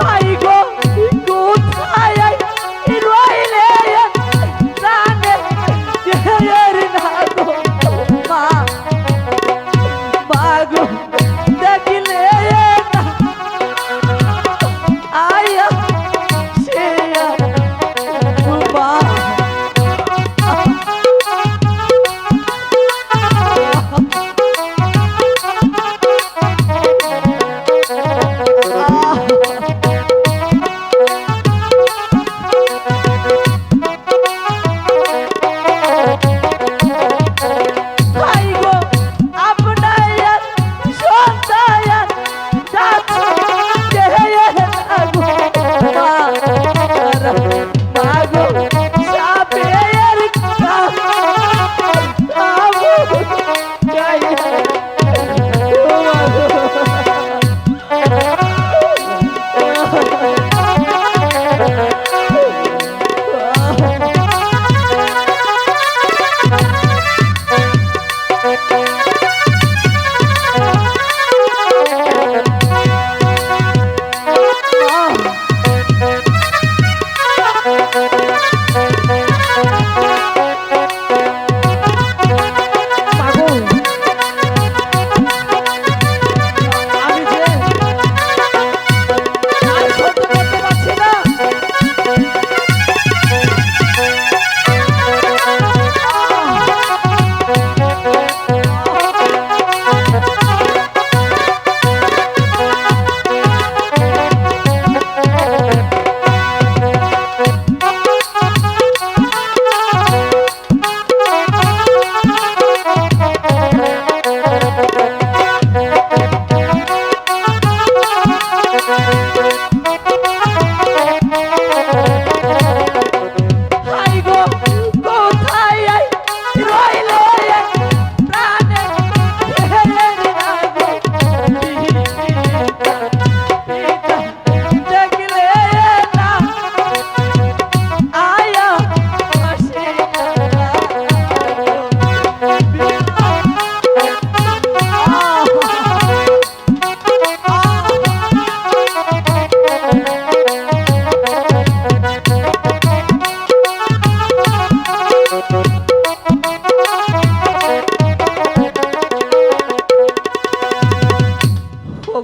fire!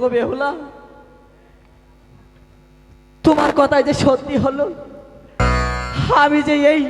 গো বেহুলা। তোমার কথায় যে সত্যি হলো আমি যে এই